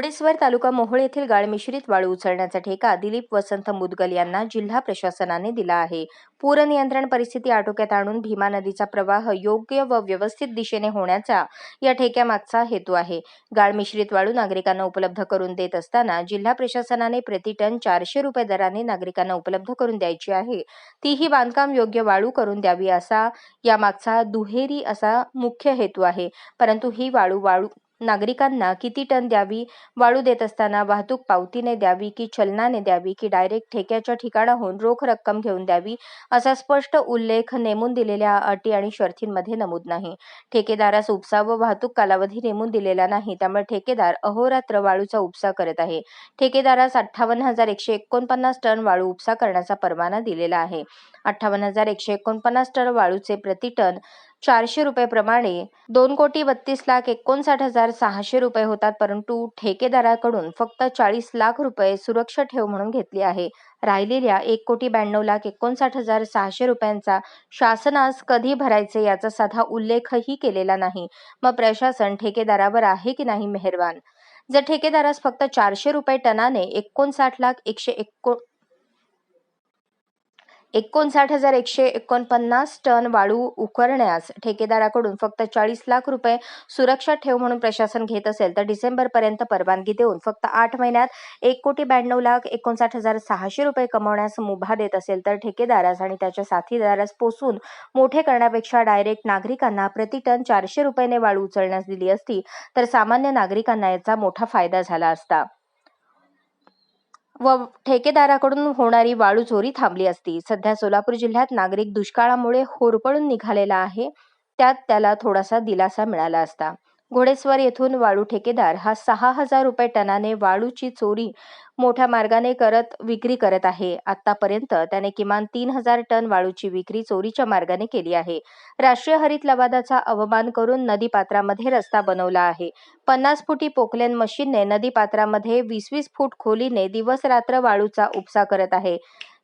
घोडेस्वार तालुका मोहोळ येथील गाळमिश्रित वाळू उचलण्याचा ठेका दिलीप वसंत मुदगल यांना जिल्हा प्रशासनाने दिला आहे. पूर नियंत्रण परिस्थिती आटोक्यात आणून भीमा नदीचा प्रवाह योग्य व व्यवस्थित दिशेने होण्याचा या ठेक्यामागचा हेतू आहे. गाळमिश्रित वाळू नागरिकांना उपलब्ध करून देत असताना जिल्हा प्रशासनाने प्रतिटन चारशे रुपये दराने नागरिकांना उपलब्ध करून द्यायची आहे. तीही बांधकाम योग्य वाळू करून द्यावी असा यामागचा दुहेरी असा मुख्य हेतू आहे. परंतु ही वाळू वाळू नागरिकांना किती टन द्यावी? वाळू देत असताना वाहतूक पावतीने द्यावी की चलनाने द्यावी की डायरेक्ट ठेक्याच्या ठिकाणाहून रोख रक्कम घेऊन द्यावी? असा स्पष्ट उल्लेख नेमून दिलेल्या अटी आणि शर्थींमध्ये नमूद नाही. ठेकेदारास उपसा व वाहतूक कालावधी नेमून दिलेला नाही त्यामुळे ठेकेदार अहोरात्र वाळूचा उपसा करत आहे. ठेकेदारास अठ्ठावन्न हजार एकशे एकोणपन्नास टन वाळू उपसा करण्याचा परवाना दिलेला आहे. अठ्ठावन्न हजार एकशे एकोणपन्नास टन वाळूचे प्रति टन चारशे रुपयेप्रमाणे दोन कोटी बत्तीस लाख एकोणसाठ हजार सहाशे रुपये होतात परंतु ठेकेदाराकडून फक्त चाळीस लाख रुपये सुरक्षा ठेव म्हणून घेतली आहे. राहिलेल्या एक कोटी ब्याण्णव लाख एकोणसाठ हजार सहाशे रुपयांचा शासनास कधी भरायचे याचा साधा उल्लेखही केलेला नाही. मग प्रशासन ठेकेदारावर आहे की नाही मेहरबान? जर ठेकेदारास फक्त चारशे रुपये टनाने एकोणसाठ लाख एकशे एकोण एकोणसाठ हजार एकशे एकोणपन्नास टन वाळू उकरण्यास ठेकेदाराकडून फक्त चाळीस लाख रुपये सुरक्षा ठेव म्हणून प्रशासन घेत असेल तर डिसेंबरपर्यंत परवानगी देऊन फक्त आठ महिन्यात एक कोटी ब्याण्णव लाख एकोणसाठ हजार सहाशे रुपये कमवण्यास मुभा देत असेल तर ठेकेदारास आणि त्याच्या साथीदारास पोसून मोठे करण्यापेक्षा डायरेक्ट नागरिकांना प्रतिटन चारशे रुपयाने वाळू उचलण्यास दिली असती तर सामान्य नागरिकांना याचा मोठा फायदा झाला असता. व ठेकेदाराकडून होणारी वाळू चोरी थांबली असती. सध्या सोलापूर जिल्ह्यात नागरिक दुष्काळामुळे होरपळून निघालेला आहे. त्यात त्याला थोडासा दिलासा मिळाला असता. घोडेस्वर येथून वाळू ठेकेदार हा सहा हजार रुपये टनाने वाळूची चोरी मोठ्या मार्गाने करत विक्री करत आहे. आतापर्यंत त्याने किमान तीन हजार टन वाळूची विक्री चोरीच्या मार्गाने केली आहे. राष्ट्रीय हरित लवादाचा अवमान करून नदीपात्रामध्ये रस्ता बनवला आहे. पन्नास फुटी पोकलेन मशीनने नदीपात्रामध्ये वीस वीस फूट खोलीने दिवस रात्र वाळूचा उपसा करत आहे.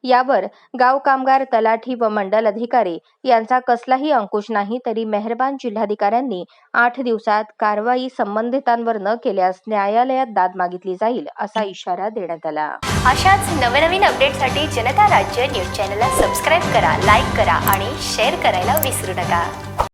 यावर गाव कामगार तलाठी व मंडल अधिकारी यांचा कसलाही अंकुश नाही तरी मेहरबान जिल्हाधिकाऱ्यांनी आठ दिवसात कारवाई संबंधितांवर न केल्यास न्यायालयात दाद मागितली जाईल असा इशारा देण्यात आला. अशाच नवनवीन अपडेटसाठी जनता राज्य न्यूज चॅनलला सबस्क्राईब करा लाईक करा आणि शेअर करायला विसरू नका.